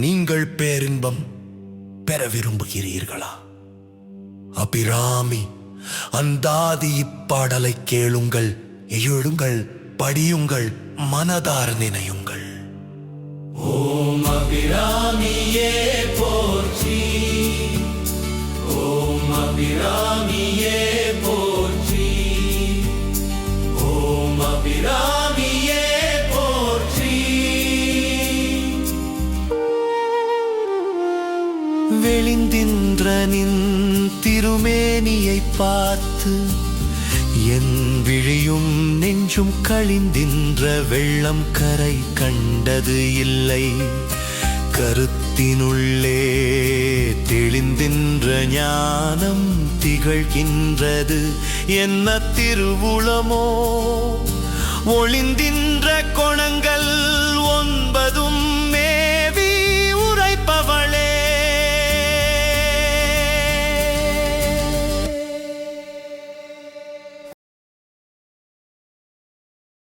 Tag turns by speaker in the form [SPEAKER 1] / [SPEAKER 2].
[SPEAKER 1] நீங்கள் பேரின்பம் பெற விரும்புகிறீர்களா? அபிராமி அந்தாதி இப்பாடலை கேளுங்கள் எழுங்கள் படியுங்கள் மனதார நினையுங்கள். ஓம் அபிராமியே போற்றி ஓம் அபிராமியே வெளிந்தின்றனின் திருமேனியை பார்த்து என் விழியும் நெஞ்சும் கழிந்தின்ற வெள்ளம் கரை கண்டது இல்லை. கருத்தினுள்ளே தெளிந்தின்ற ஞானம் திகழ்கின்றது. என்ன திருவுளமோ ஒளிந்தின்ற கொணங்கள்